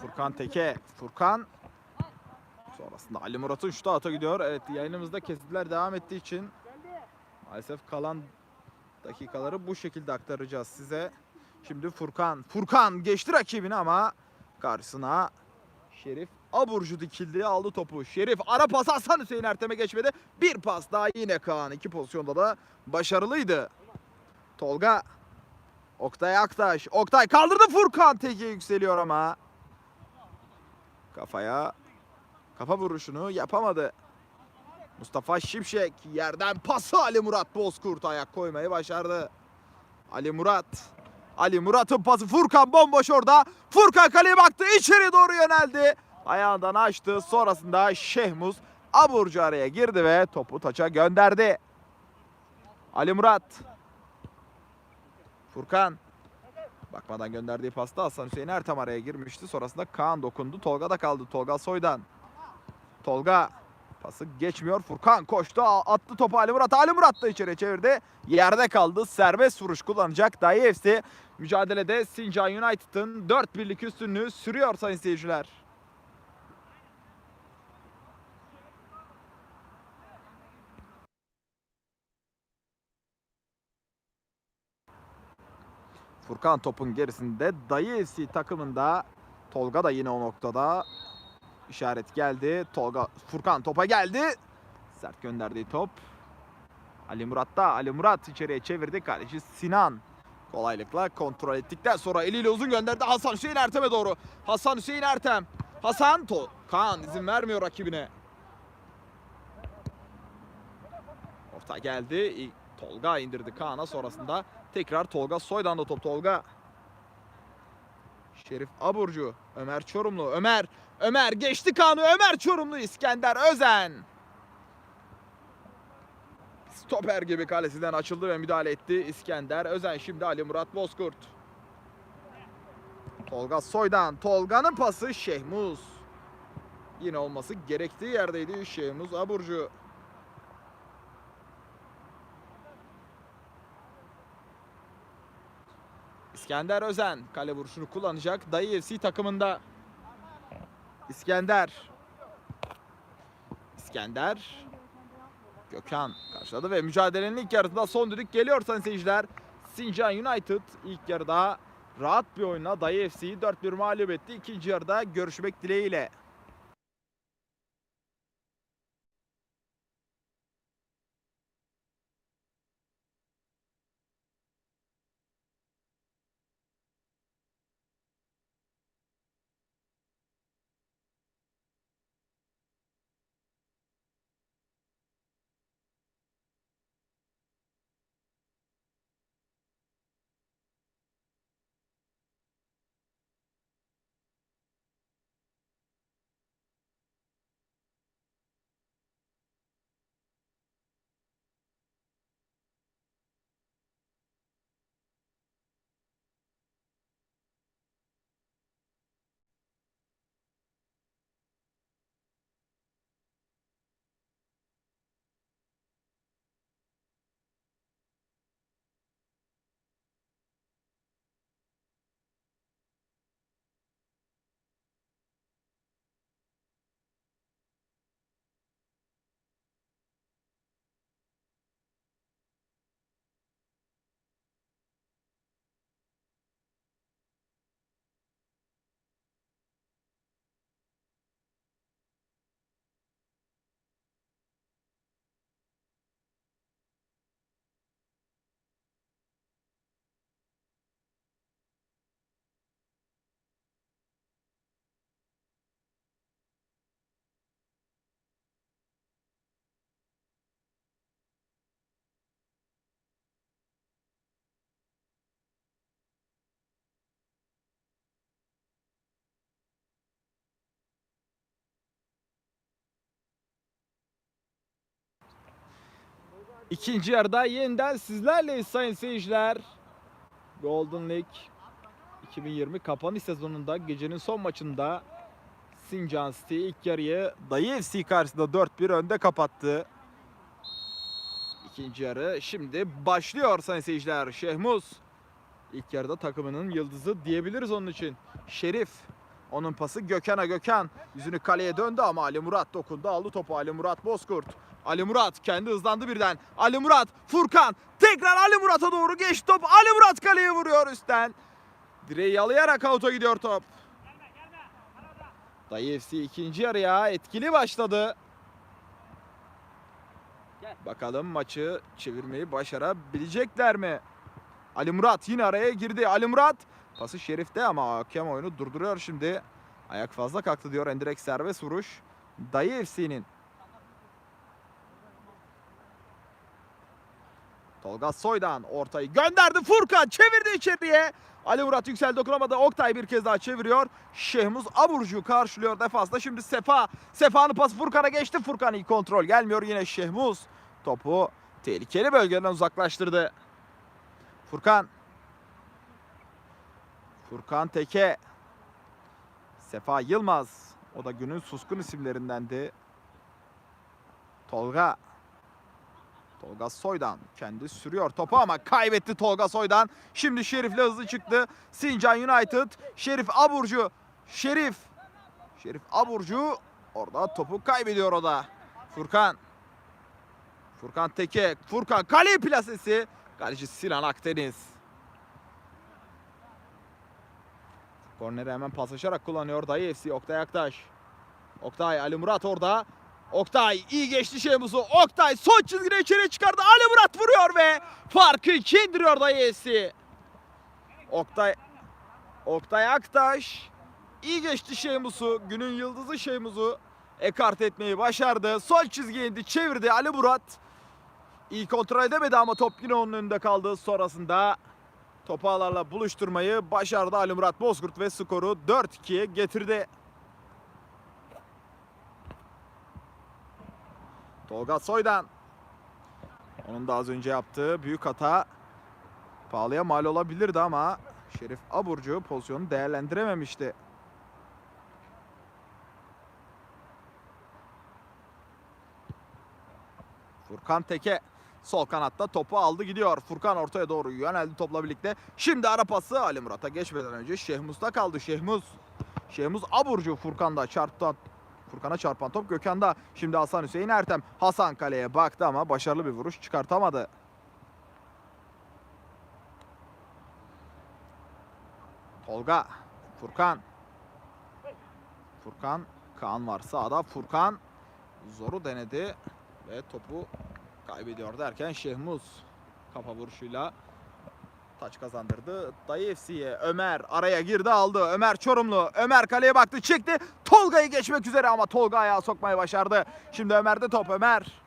Furkan Teke. Furkan. Sonrasında Ali Murat'ın şutu ata gidiyor. Evet yayınımızda kesitler devam ettiği için maalesef kalan dakikaları bu şekilde aktaracağız size. Şimdi Furkan. Furkan geçti rakibini ama karşısına Şerif Aburcu dikildi aldı topu. Şerif ara pas Hasan Hüseyin Ertem'e geçmedi. Bir pas daha yine Kaan. iki pozisyonda da başarılıydı. Tolga. Oktay Aktaş. Oktay kaldırdı Furkan. Teke yükseliyor ama. Kafaya. Kafa vuruşunu yapamadı. Mustafa Şimşek yerden pası Ali Murat Bozkurt ayak koymayı başardı. Ali Murat. Ali Murat'ın pası Furkan bomboş orada. Furkan kaleye baktı içeri doğru yöneldi. Ayağından açtı. Sonrasında Şehmuz Aburcu araya girdi ve topu taça gönderdi. Ali Murat. Furkan. Bakmadan gönderdiği pasta Hasan Hüseyin Ertem araya girmişti. Sonrasında Kaan dokundu. Tolga da kaldı. Tolga Soydan. Tolga pası geçmiyor. Furkan koştu. Attı topu Ali Murat. Ali Murat da içeri çevirdi. Yerde kaldı. Serbest vuruş kullanacak. FC mücadelede Sincan United'ın 4 birlik üstünlüğü sürüyor sayın seyirciler. Furkan topun gerisinde Dayı FC takımında Tolga da yine o noktada işaret geldi. Tolga Furkan topa geldi. Sert gönderdiği top. Ali Murat da Ali Murat içeriye çevirdi. Kaleci Sinan kolaylıkla kontrol ettikten sonra eliyle uzun gönderdi Hasan Hüseyin Ertem'e doğru. Hasan Hüseyin Ertem. Hasan to Kaan izin vermiyor rakibine. Orta geldi. Tolga indirdi Kaan'a sonrasında tekrar Tolga Soydan da top Tolga. Şerif Aburcu, Ömer Çorumlu, Ömer, Ömer geçti Kaan'ı, Ömer Çorumlu, İskender Özen. Stoper gibi kalesinden açıldı ve müdahale etti İskender Özen. Şimdi Ali Murat Bozkurt. Tolga Soydan, Tolga'nın pası Şehmuz. Yine olması gerektiği yerdeydi Şehmuz Aburcu. İskender Özen kale vuruşunu kullanacak. Dayı FC takımında. İskender. İskender. Gökhan karşıladı ve mücadelenin ilk yarısında son düdük geliyor sayın seyirciler. Sincan United ilk yarıda rahat bir oyunla Dayı FC'yi 4-1 mağlup etti. İkinci yarıda görüşmek dileğiyle. İkinci yarıda yeniden sizlerleyiz sayın seyirciler. Golden League 2020 kapanış sezonunda gecenin son maçında Sincan City ilk yarıyı Dayı FC karşısında 4-1 önde kapattı. İkinci yarı şimdi başlıyor sayın seyirciler. Şehmuz İlk yarıda takımının yıldızı diyebiliriz onun için. Şerif. Onun pası Gökhan'a Gökhan. Yüzünü kaleye döndü ama Ali Murat dokundu. Aldı topu Ali Murat Bozkurt. Ali Murat kendi hızlandı birden. Ali Murat, Furkan. Tekrar Ali Murat'a doğru geçti top. Ali Murat kaleye vuruyor üstten. Direği yalayarak avuta gidiyor top. Dayı FC ikinci yarıya etkili başladı. Bakalım maçı çevirmeyi başarabilecekler mi? Ali Murat yine araya girdi. Ali Murat pası Şerif'te ama hakem oyunu durduruyor şimdi. Ayak fazla kalktı diyor endirek serbest vuruş. Dayı FC'nin. Tolga Soydan ortayı gönderdi. Furkan çevirdi içeriye. Ali Murat Yüksel dokunamadı. Oktay bir kez daha çeviriyor. Şehmuz Aburcu karşılıyor defasta. Şimdi Sefa. Sefa'nın pası Furkan'a geçti. Furkan iyi kontrol gelmiyor. Yine Şehmuz topu tehlikeli bölgeden uzaklaştırdı. Furkan. Furkan Teke. Sefa Yılmaz. O da günün suskun isimlerindendi. Tolga. Tolga Soydan kendi sürüyor topu ama kaybetti Tolga Soydan. Şimdi Şerif'le hızlı çıktı. Sincan United. Şerif Aburcu. Şerif. Şerif Aburcu orada topu kaybediyor o da. Furkan. Furkan Teke. Furkan kale plasesi. Kaleci Sinan Akdeniz. Korneri hemen paslaşarak kullanıyor Dayı FC. Oktay Aktaş. Oktay Ali Murat orada. Oktay iyi geçti Şemuz'u. Oktay son çizgide içeri çıkardı. Ali Murat vuruyor ve farkı ikiye indiriyor Dayı FC. Oktay Oktay Aktaş iyi geçti Şemuz'u. Günün yıldızı Şemuz'u ekart etmeyi başardı. Sol çizgiye indi çevirdi Ali Murat. İyi kontrol edemedi ama top yine onun önünde kaldı. Sonrasında topu ağlarla buluşturmayı başardı Ali Murat Bozkurt ve skoru 4-2'ye getirdi. Tolga Soydan. Onun da az önce yaptığı büyük hata pahalıya mal olabilirdi ama Şerif Aburcu pozisyonu değerlendirememişti. Furkan Teke sol kanatta topu aldı gidiyor. Furkan ortaya doğru yöneldi topla birlikte. Şimdi ara pası Ali Murat'a geçmeden önce Şehmuz'da kaldı. Şehmuz. Şehmuz Aburcu Furkan'da çarptı. Furkan'a çarpan top Gökhan'da. Şimdi Hasan Hüseyin Ertem. Hasan kaleye baktı ama başarılı bir vuruş çıkartamadı. Tolga. Furkan. Furkan. Kaan var sağda. Furkan zoru denedi ve topu kaybediyor derken Şehmuz kafa vuruşuyla taç kazandırdı. Dayı FC'ye Ömer araya girdi aldı. Ömer Çorumlu. Ömer kaleye baktı çekti. Tolga'yı geçmek üzere ama Tolga ayağı sokmayı başardı. Şimdi Ömer'de top Ömer.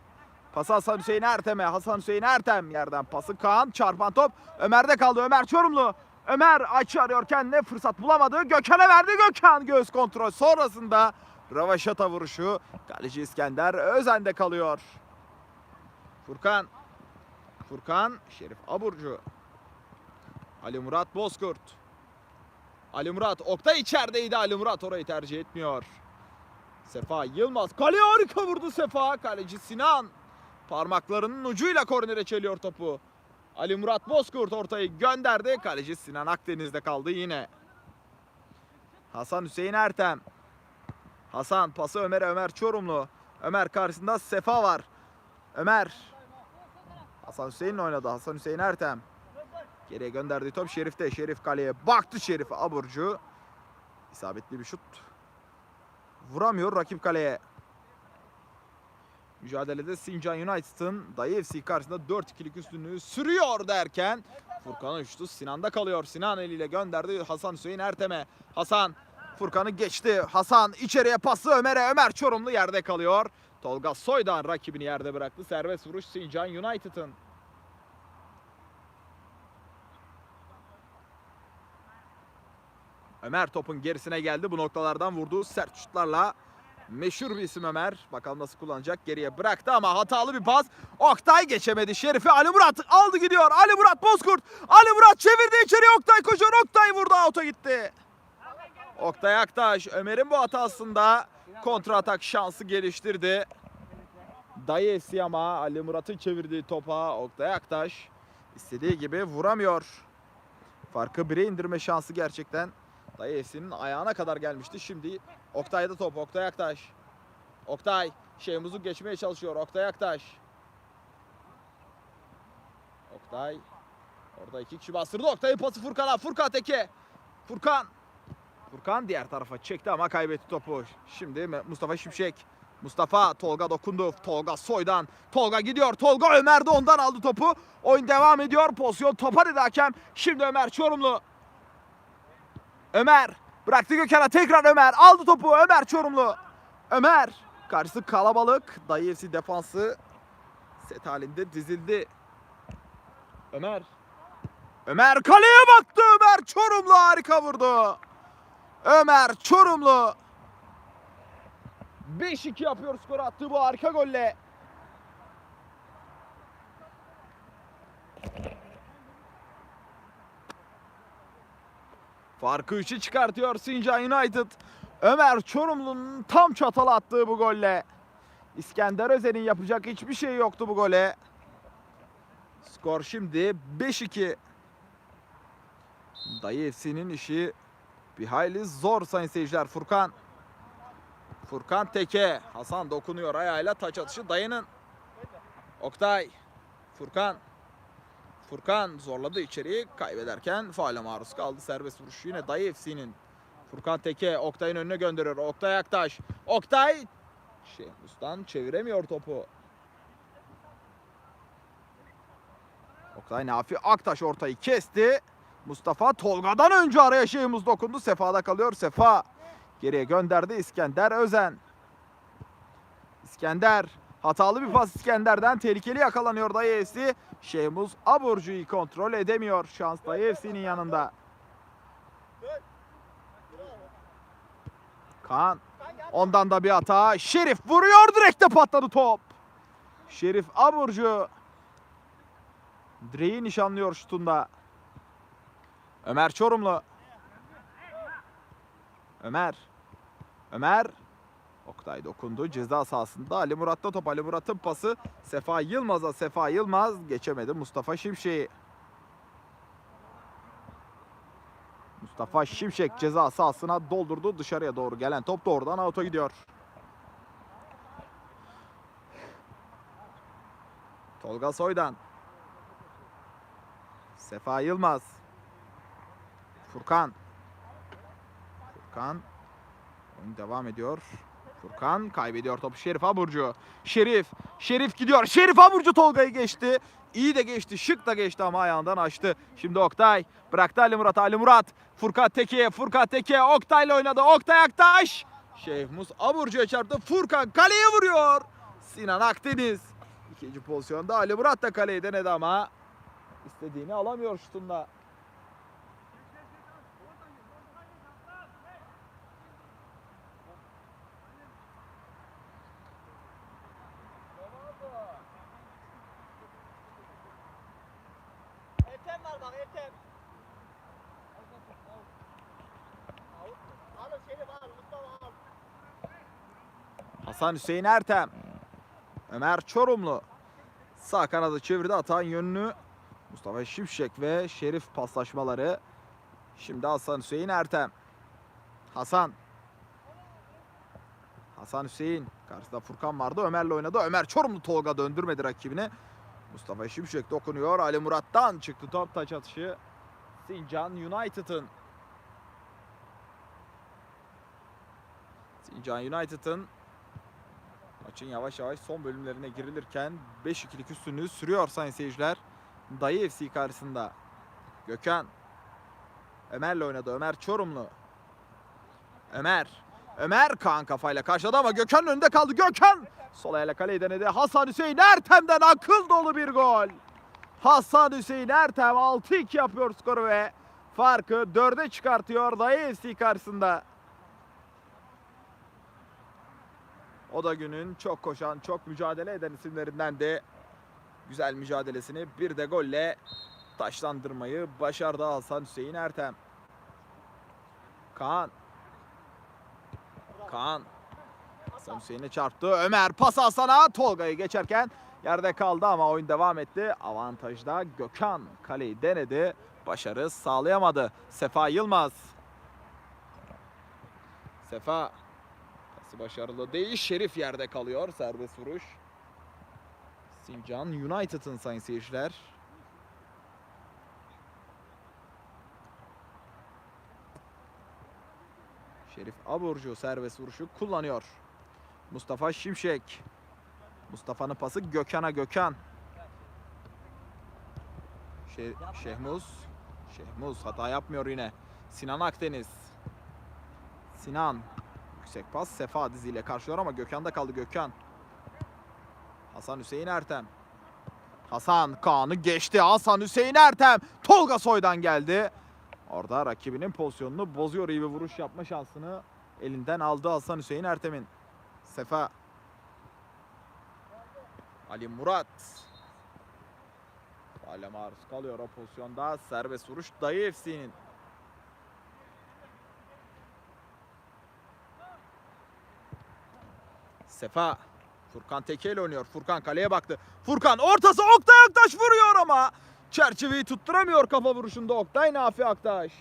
Pası Hasan Hüseyin Ertem'e. Hasan Hüseyin Ertem yerden pası Kaan. Çarpan top Ömer'de kaldı. Ömer Çorumlu. Ömer açı arıyor kendine fırsat bulamadı. Gökhan'a verdi. Gökhan göz kontrol sonrasında Ravaşata vuruşu. Kaleci İskender Özen'de kalıyor. Furkan. Furkan. Şerif Aburcu. Ali Murat Bozkurt. Ali Murat Oktay içerideydi. Ali Murat orayı tercih etmiyor. Sefa Yılmaz. Kaleye harika vurdu Sefa. Kaleci Sinan. Parmaklarının ucuyla kornere çeliyor topu. Ali Murat Bozkurt ortayı gönderdi. Kaleci Sinan Akdeniz'de kaldı yine. Hasan Hüseyin Ertem. Hasan pası Ömer'e Ömer Çorumlu. Ömer karşısında Sefa var. Ömer. Hasan Hüseyin oynadı. Hasan Hüseyin Ertem. Geriye gönderdiği top Şerif'te. Şerif kaleye baktı Şerif Aburcu. İsabetli bir şut. Vuramıyor rakip kaleye. Mücadelede Sincan United'ın Dayı karşısında 4-2'lik üstünlüğü sürüyor derken Furkan'ın uçtu. Sinan'da kalıyor. Sinan eliyle gönderdi Hasan Hüseyin Ertem'e. Hasan Furkan'ı geçti. Hasan içeriye pası Ömer'e. Ömer Çorumlu yerde kalıyor. Tolga Soydan rakibini yerde bıraktı. Serbest vuruş Sincan United'ın. Ömer topun gerisine geldi. Bu noktalardan vurduğu sert şutlarla meşhur bir isim Ömer. Bakalım nasıl kullanacak. Geriye bıraktı ama hatalı bir pas. Oktay geçemedi. Şerif'i Ali Murat aldı gidiyor. Ali Murat Bozkurt. Ali Murat çevirdi içeriye. Oktay koşuyor. Oktay vurdu. Out'a gitti. Oktay Aktaş Ömer'in bu hatasında kontra atak şansı geliştirdi. Dayı FC ama Ali Murat'ın çevirdiği topa Oktay Aktaş istediği gibi vuramıyor. Farkı bire indirme şansı gerçekten Dayı Efsi'nin ayağına kadar gelmişti. Şimdi Oktay'da top. Oktay Aktaş. Oktay. Şeyhmuz'u geçmeye çalışıyor. Oktay Aktaş. Oktay. Orada iki kişi bastırdı. Oktay'ın pası Furkan'a. Furkan teke. Furkan. Furkan diğer tarafa çekti ama kaybetti topu. Şimdi Mustafa Şimşek. Mustafa Tolga dokundu. Tolga Soy'dan. Tolga gidiyor. Tolga Ömer de ondan aldı topu. Oyun devam ediyor. Pozisyon topa dedi hakem. Şimdi Ömer Çorumlu. Ömer bıraktı Gökhan'a tekrar Ömer aldı topu Ömer Çorumlu. Ömer karşısı kalabalık. Dayı defansı set halinde dizildi. Ömer. Ömer kaleye baktı Ömer Çorumlu harika vurdu. Ömer Çorumlu 5-2 yapıyor skor attığı bu harika golle. Farkı 3'e çıkartıyor Sincan United. Ömer Çorumlu'nun tam çatal attığı bu golle. İskender Özen'in yapacak hiçbir şey yoktu bu gole. Skor şimdi 5-2. Dayı FC'nin işi bir hayli zor sayın seyirciler. Furkan. Furkan Teke. Hasan dokunuyor ayağıyla taç atışı dayının. Oktay. Furkan. Furkan zorladı içeriği kaybederken faale maruz kaldı. Serbest vuruş yine Dayı FC'nin. Furkan Teke Oktay'ın önüne gönderiyor. Oktay Aktaş. Oktay Şehmus'tan çeviremiyor topu. Oktay Nafi Aktaş ortayı kesti. Mustafa Tolga'dan önce araya Şehmus dokundu. Sefa'da kalıyor. Sefa geriye gönderdi İskender Özen. İskender hatalı bir pas İskender'den tehlikeli yakalanıyor FC. Şehmuz Aburcu'yu kontrol edemiyor. Şans Dayı FC'nin yanında. Kaan ondan da bir hata. Şerif vuruyor direkte patladı top. Şerif Aburcu direği nişanlıyor şutunda. Ömer Çorumlu. Ömer. Ömer. Oktay dokundu. Ceza sahasında Ali Murat'ta top. Ali Murat'ın pası Sefa Yılmaz'a. Sefa Yılmaz geçemedi. Mustafa Şimşek'i. Mustafa Şimşek ceza sahasına doldurdu. Dışarıya doğru gelen top doğrudan out'a gidiyor. Tolga Soydan. Sefa Yılmaz. Furkan. Furkan. Oyun devam ediyor. Furkan kaybediyor topu Şerif Aburcu. Şerif. Şerif gidiyor. Şerif Aburcu Tolga'yı geçti. İyi de geçti. Şık da geçti ama ayağından açtı. Şimdi Oktay. Bıraktı Ali Murat. Ali Murat. Furkan Teke'ye. Furkan Teke. Oktay'la oynadı. Oktay Aktaş. Şehmus Aburcu'ya çarptı. Furkan kaleye vuruyor. Sinan Akdeniz. İkinci pozisyonda Ali Murat da kaleyi denedi ama istediğini alamıyor şutunda. Ertem var bak Ertem. Alın Şerif al Mustafa al. Hasan Hüseyin Ertem. Ömer Çorumlu. Sağ kanadı çevirdi atan yönünü. Mustafa Şimşek ve Şerif paslaşmaları. Şimdi Hasan Hüseyin Ertem. Hasan. Hasan Hüseyin. Karşısında Furkan vardı. Ömer'le oynadı. Ömer Çorumlu Tolga döndürmedi rakibini. Mustafa Şimşek dokunuyor. Ali Murat'tan çıktı top taç atışı. Sincan United'ın. Sincan United'ın Maçın yavaş yavaş son bölümlerine girilirken 5-2'lik üstünlüğü sürüyor sayın seyirciler. Dayı FC karşısında. Gökhan. Ömer'le oynadı. Ömer Çorumlu. Ömer. Ömer Kaan kafayla karşıladı ama Gökhan'ın önünde kaldı. Gökhan sol ayağıyla kaleyi denedi. Hasan Hüseyin Ertem'den akıl dolu bir gol. Hasan Hüseyin Ertem 6-2 yapıyor skoru ve farkı 4'e çıkartıyor Dayı FC karşısında. O da günün çok koşan, çok mücadele eden isimlerinden de güzel mücadelesini bir de golle taşlandırmayı başardı Hasan Hüseyin Ertem. Kaan. Kaan. Hasan Hüseyin'e çarptı. Ömer pas Hasan'a. Tolga'yı geçerken yerde kaldı ama oyun devam etti. Avantajda Gökhan kaleyi denedi. başarı sağlayamadı. Sefa Yılmaz. Sefa pası başarılı değil. Şerif yerde kalıyor. Serbest vuruş. Sincan United'ın sayın seyirciler. Şerif Aburcu serbest vuruşu kullanıyor. Mustafa Şimşek. Mustafa'nın pası Gökhan'a Gökhan. Şe- Şehmuz. Şehmuz hata yapmıyor yine. Sinan Akdeniz. Sinan. Yüksek pas Sefa diziyle karşılıyor ama Gökhan'da kaldı Gökhan. Hasan Hüseyin Ertem. Hasan Kaan'ı geçti. Hasan Hüseyin Ertem. Tolga Soy'dan geldi. Orada rakibinin pozisyonunu bozuyor. İyi bir vuruş yapma şansını elinden aldı Hasan Hüseyin Ertem'in. Sefa. Ali Murat. Hala maruz kalıyor o pozisyonda. Serbest vuruş Dayı FC'nin. Sefa. Furkan Teke oynuyor. Furkan kaleye baktı. Furkan ortası Oktay Aktaş vuruyor ama çerçeveyi tutturamıyor kafa vuruşunda Oktay Nafi Aktaş.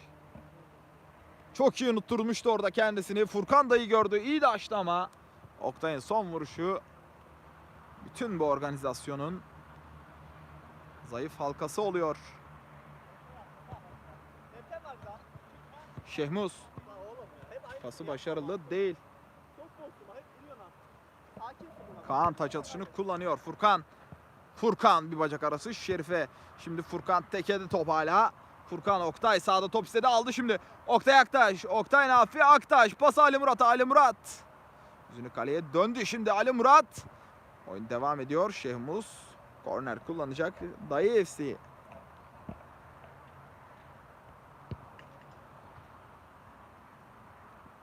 Çok iyi unutturmuştu orada kendisini. Furkan dayı gördü. iyi de açtı ama Oktay'ın son vuruşu bütün bu organizasyonun zayıf halkası oluyor. Aynı pası başarılı değil. Kaan taç atışını kullanıyor. Furkan. Furkan bir bacak arası Şerife. Şimdi Furkan tekedi top hala. Furkan Oktay sağda top istedi aldı şimdi. Oktay Aktaş. Oktay Nafi Aktaş. Pas Ali Murat. Ali Murat. Yüzünü kaleye döndü şimdi Ali Murat. Oyun devam ediyor. Şehmuz korner kullanacak. Dayı FC.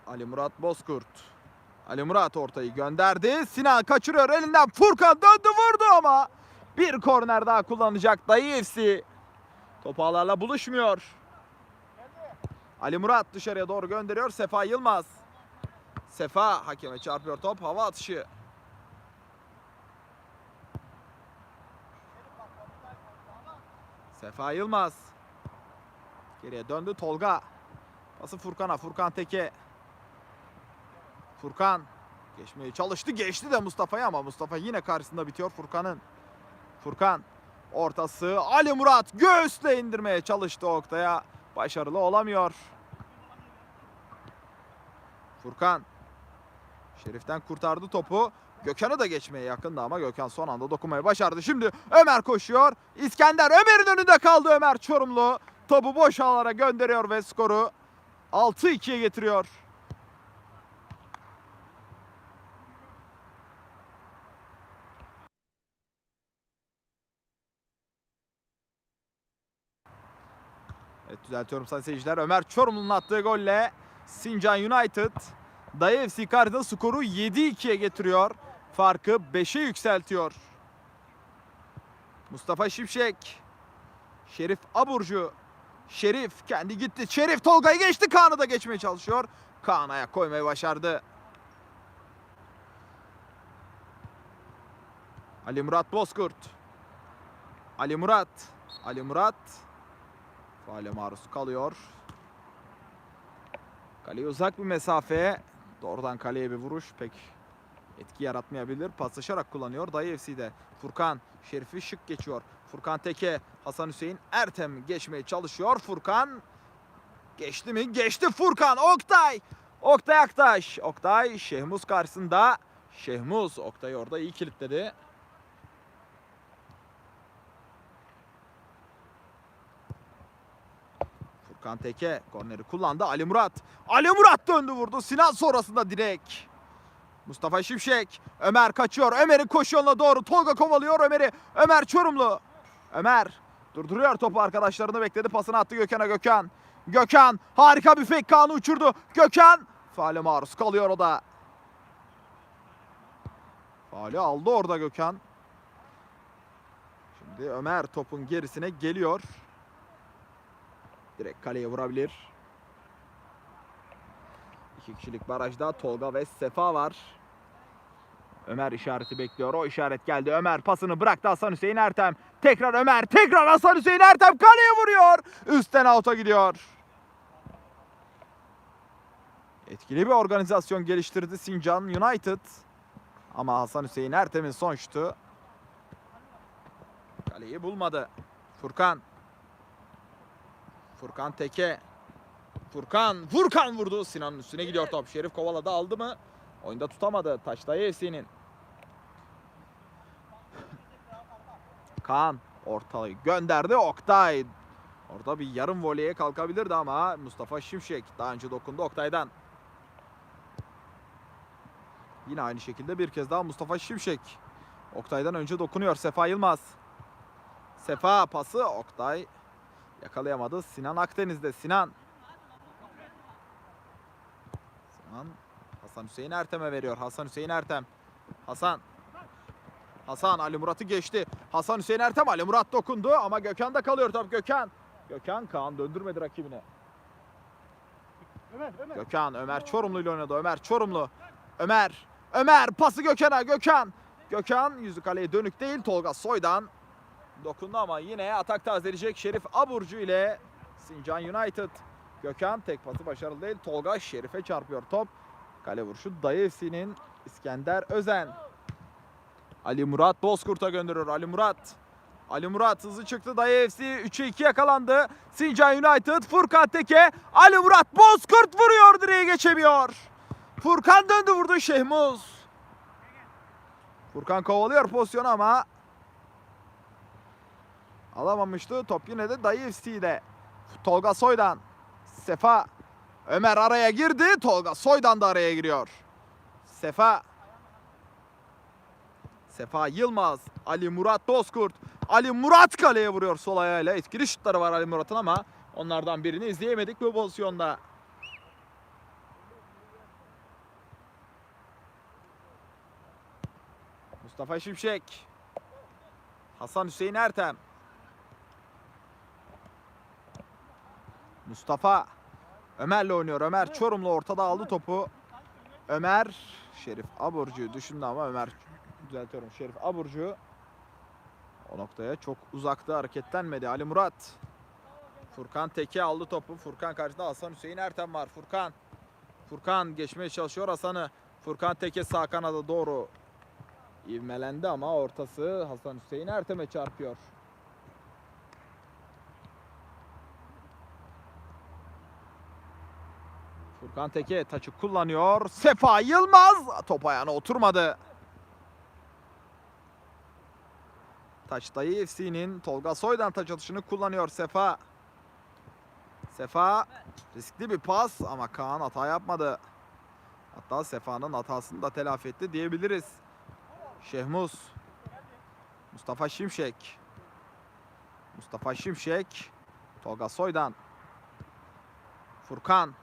Ali Murat Bozkurt. Ali Murat ortayı gönderdi. Sinan kaçırıyor elinden. Furkan döndü vurdu ama bir korner daha kullanacak Dayı FC. Top buluşmuyor. Ali Murat dışarıya doğru gönderiyor. Sefa Yılmaz. Sefa hakeme çarpıyor top. Hava atışı. Sefa Yılmaz. Geriye döndü Tolga. Pası Furkan'a. Furkan Teke. Furkan geçmeye çalıştı. Geçti de Mustafa'ya ama Mustafa yine karşısında bitiyor Furkan'ın. Furkan ortası Ali Murat göğüsle indirmeye çalıştı Oktay'a. Başarılı olamıyor. Furkan Şerif'ten kurtardı topu. Gökhan'ı da geçmeye yakındı ama Gökhan son anda dokunmayı başardı. Şimdi Ömer koşuyor. İskender Ömer'in önünde kaldı Ömer Çorumlu. Topu boş ağlara gönderiyor ve skoru 6-2'ye getiriyor. Evet düzeltiyorum sayın seyirciler. Ömer Çorumlu'nun attığı golle Sincan United Dayı FC skoru 7-2'ye getiriyor. Farkı 5'e yükseltiyor. Mustafa Şimşek. Şerif Aburcu. Şerif kendi gitti. Şerif Tolga'yı geçti. Kaan'ı da geçmeye çalışıyor. Kaan ayak koymayı başardı. Ali Murat Bozkurt. Ali Murat. Ali Murat. Faale maruz kalıyor. Kaleye uzak bir mesafe. Doğrudan kaleye bir vuruş pek etki yaratmayabilir. Paslaşarak kullanıyor Dayı FC'de. Furkan Şerif'i şık geçiyor. Furkan Teke, Hasan Hüseyin Ertem geçmeye çalışıyor. Furkan geçti mi? Geçti Furkan. Oktay. Oktay Aktaş. Oktay Şehmuz karşısında. Şehmuz Oktay orada iyi kilitledi. Furkan Teke korneri kullandı. Ali Murat. Ali Murat döndü vurdu. Sinan sonrasında direk. Mustafa Şimşek. Ömer kaçıyor. Ömer'in koşu yoluna doğru. Tolga kovalıyor Ömer'i. Ömer Çorumlu. Ömer durduruyor topu arkadaşlarını bekledi. Pasını attı Gökhan'a Gökhan. Gökhan harika bir fake Kaan'ı uçurdu. Gökhan faale maruz kalıyor o da. Faali aldı orada Gökhan. Şimdi Ömer topun gerisine geliyor. Direkt kaleye vurabilir. İki kişilik barajda Tolga ve Sefa var. Ömer işareti bekliyor. O işaret geldi. Ömer pasını bıraktı Hasan Hüseyin Ertem. Tekrar Ömer. Tekrar Hasan Hüseyin Ertem kaleye vuruyor. Üstten out'a gidiyor. Etkili bir organizasyon geliştirdi Sincan United. Ama Hasan Hüseyin Ertem'in son şutu kaleyi bulmadı. Furkan. Furkan Teke. Furkan. Furkan vurdu. Sinan'ın üstüne gidiyor top. Şerif kovaladı aldı mı? Oyunda tutamadı. Taştayı FC'nin. Kaan ortayı gönderdi. Oktay. Orada bir yarım voleye kalkabilirdi ama Mustafa Şimşek daha önce dokundu Oktay'dan. Yine aynı şekilde bir kez daha Mustafa Şimşek. Oktay'dan önce dokunuyor Sefa Yılmaz. Sefa pası Oktay yakalayamadı. Sinan Akdeniz'de. Sinan. Sinan Hasan Hüseyin Ertem'e veriyor. Hasan Hüseyin Ertem. Hasan. Hasan Ali Murat'ı geçti. Hasan Hüseyin Ertem Ali Murat dokundu ama Gökhan'da kalıyor top Gökhan. Gökhan Kaan döndürmedi rakibine. Ömer, Ömer. Gökhan Ömer Çorumlu ile oynadı. Ömer Çorumlu. Ömer. Ömer pası Gökhan'a. Gökhan. Gökhan yüzü kaleye dönük değil. Tolga Soy'dan dokundu ama yine atak tazeleyecek Şerif Aburcu ile Sincan United. Gökhan tek pası başarılı değil. Tolga Şerif'e çarpıyor top. Kale vuruşu Dayı FC'nin İskender Özen. Ali Murat Bozkurt'a gönderiyor. Ali Murat. Ali Murat hızlı çıktı. Dayı FC 3'e 2 yakalandı. Sincan United Furkan Teke. Ali Murat Bozkurt vuruyor direğe geçemiyor. Furkan döndü vurdu Şehmuz. Furkan kovalıyor pozisyonu ama alamamıştı. Top yine de Dayı FC'de. Tolga Soydan. Sefa. Ömer araya girdi. Tolga Soydan da araya giriyor. Sefa. Sefa Yılmaz. Ali Murat Bozkurt. Ali Murat kaleye vuruyor sol ayağıyla. Etkili şutları var Ali Murat'ın ama onlardan birini izleyemedik bu pozisyonda. Mustafa Şimşek. Hasan Hüseyin Ertem. Mustafa. Ömer'le oynuyor. Ömer Çorumlu ortada aldı topu. Ömer Şerif Aburcu'yu düşündü ama Ömer düzeltiyorum. Şerif Aburcu o noktaya çok uzakta hareketlenmedi. Ali Murat. Furkan Teke aldı topu. Furkan karşısında Hasan Hüseyin Ertem var. Furkan. Furkan geçmeye çalışıyor Hasan'ı. Furkan Teke sağ kanada doğru ivmelendi ama ortası Hasan Hüseyin Ertem'e çarpıyor. Furkan Teke taçı kullanıyor. Sefa Yılmaz top ayağına oturmadı. Taçtayı FC'nin Tolga Soydan taç atışını kullanıyor Sefa. Sefa riskli bir pas ama Kaan hata yapmadı. Hatta Sefa'nın hatasını da telafi etti diyebiliriz. Şehmuz. Mustafa Şimşek. Mustafa Şimşek. Tolga Soydan. Furkan.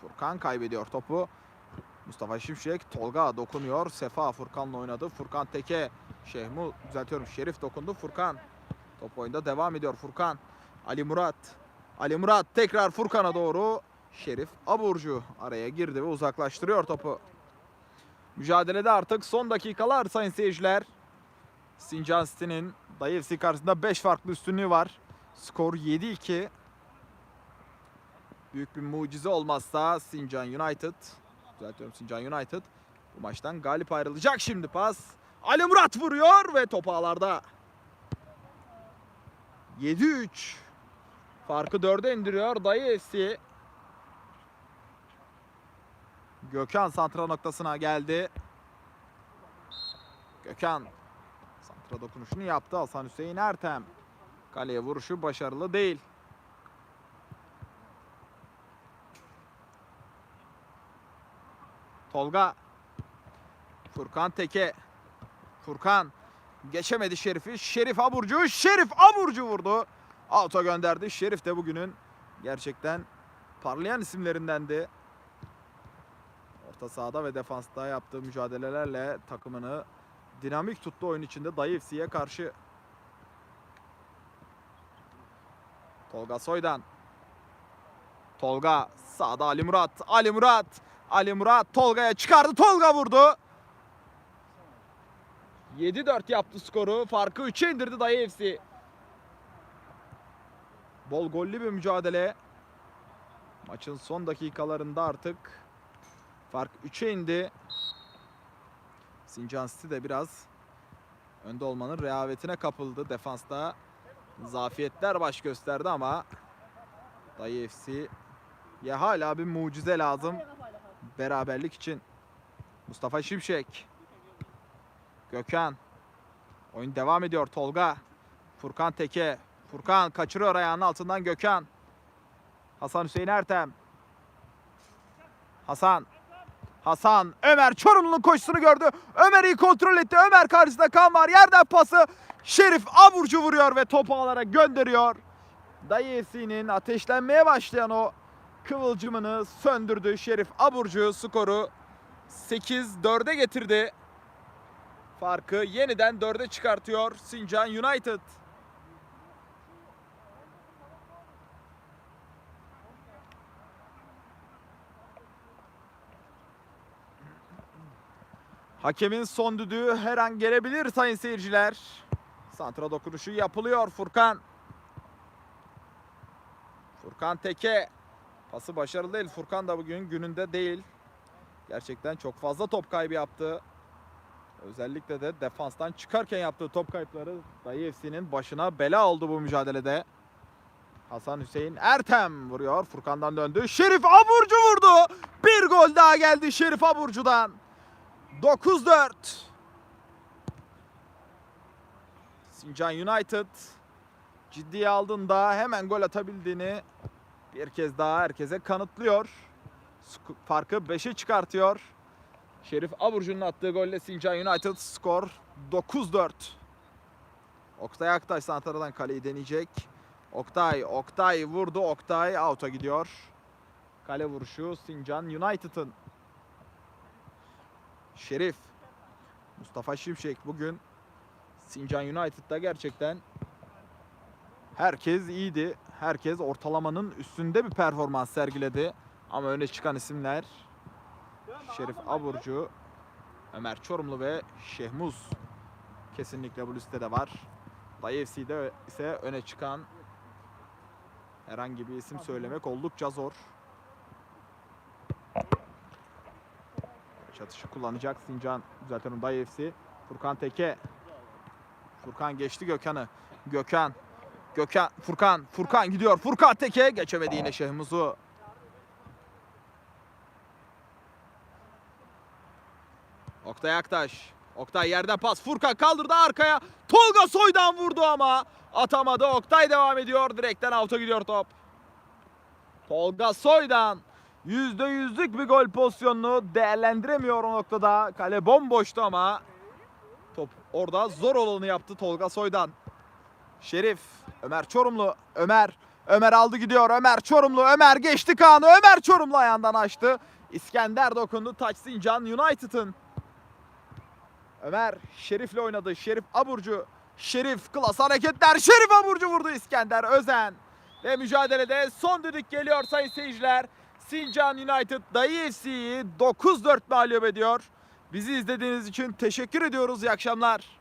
Furkan kaybediyor topu. Mustafa Şimşek. Tolga dokunuyor. Sefa Furkan'la oynadı. Furkan Teke. Şehmu düzeltiyorum. Şerif dokundu. Furkan. Top oyunda devam ediyor. Furkan. Ali Murat. Ali Murat tekrar Furkan'a doğru. Şerif Aburcu araya girdi ve uzaklaştırıyor topu. Mücadelede artık son dakikalar sayın seyirciler. Sincan City'nin FC karşısında 5 farklı üstünlüğü var. Skor 7-2. Büyük bir mucize olmazsa Sincan United, düzeltiyorum Sincan United bu maçtan galip ayrılacak şimdi pas. Ali Murat vuruyor ve top ağlarda. 7-3. Farkı 4'e indiriyor Dayı FC. Gökhan santra noktasına geldi. Gökhan santra dokunuşunu yaptı. Hasan Hüseyin Ertem. Kaleye vuruşu başarılı değil. Tolga. Furkan Teke. Furkan geçemedi Şerif'i. Şerif Aburcu. Şerif Aburcu vurdu. Auto gönderdi. Şerif de bugünün gerçekten parlayan isimlerindendi. Orta sahada ve defansta yaptığı mücadelelerle takımını dinamik tuttu oyun içinde Dayı FC'ye karşı. Tolga Soydan. Tolga sağda Ali Murat. Ali Murat. Ali Murat Tolga'ya çıkardı. Tolga vurdu. 7-4 yaptı skoru. Farkı 3'e indirdi Dayı FC. Bol gollü bir mücadele. Maçın son dakikalarında artık fark 3'e indi. Sincan City de biraz önde olmanın rehavetine kapıldı. Defansta zafiyetler baş gösterdi ama Dayı FC'ye hala bir mucize lazım beraberlik için. Mustafa Şimşek. Gökhan. Oyun devam ediyor Tolga. Furkan Teke. Furkan kaçırıyor ayağının altından Gökhan. Hasan Hüseyin Ertem. Hasan. Hasan. Ömer Çorumlu'nun koşusunu gördü. Ömer iyi kontrol etti. Ömer karşısında kan var. Yerden pası. Şerif Aburcu vuruyor ve topu ağlara gönderiyor. Dayı FC'nin ateşlenmeye başlayan o kıvılcımını söndürdü. Şerif Aburcu skoru 8-4'e getirdi. Farkı yeniden 4'e çıkartıyor Sincan United. Hakemin son düdüğü her an gelebilir sayın seyirciler. Santra dokunuşu yapılıyor Furkan. Furkan Teke. Pası başarılı değil. Furkan da bugün gününde değil. Gerçekten çok fazla top kaybı yaptı. Özellikle de defanstan çıkarken yaptığı top kayıpları Dayı FC'nin başına bela oldu bu mücadelede. Hasan Hüseyin Ertem vuruyor. Furkan'dan döndü. Şerif Aburcu vurdu. Bir gol daha geldi Şerif Aburcu'dan. 9-4. Sincan United ciddiye aldığında hemen gol atabildiğini bir kez daha herkese kanıtlıyor. Farkı 5'e çıkartıyor. Şerif Aburcu'nun attığı golle Sincan United skor 9-4. Oktay Aktaş santradan kaleyi deneyecek. Oktay, Oktay vurdu. Oktay out'a gidiyor. Kale vuruşu Sincan United'ın. Şerif. Mustafa Şimşek bugün Sincan United'da gerçekten herkes iyiydi. Herkes ortalamanın üstünde bir performans sergiledi. Ama öne çıkan isimler Şerif Aburcu, Ömer Çorumlu ve Şehmuz kesinlikle bu listede var. Dayı ise öne çıkan herhangi bir isim söylemek oldukça zor. Çatışı kullanacak Sincan düzeltiyorum Dayı FC. Furkan Teke. Furkan geçti Gökhan'ı. Gökhan. Gökhan. Furkan. Furkan gidiyor. Furkan Teke. Geçemedi yine Şehmuz'u. Oktay Aktaş. Oktay yerden pas. Furkan kaldırdı arkaya. Tolga Soy'dan vurdu ama atamadı. Oktay devam ediyor. Direkten out'a gidiyor top. Tolga Soy'dan %100'lük bir gol pozisyonunu değerlendiremiyor o noktada. Kale bomboştu ama top orada zor olanı yaptı Tolga Soy'dan. Şerif, Ömer Çorumlu, Ömer, Ömer aldı gidiyor. Ömer Çorumlu, Ömer geçti Kaan'ı. Ömer Çorumlu ayağından açtı. İskender dokundu. Taç Sincan United'ın. Ömer Şerif'le oynadı. Şerif Aburcu. Şerif klas hareketler. Şerif Aburcu vurdu İskender Özen. Ve mücadelede son düdük geliyor sayın seyirciler. Sincan United Dayı FC'yi 9-4 mağlup ediyor. Bizi izlediğiniz için teşekkür ediyoruz. İyi akşamlar.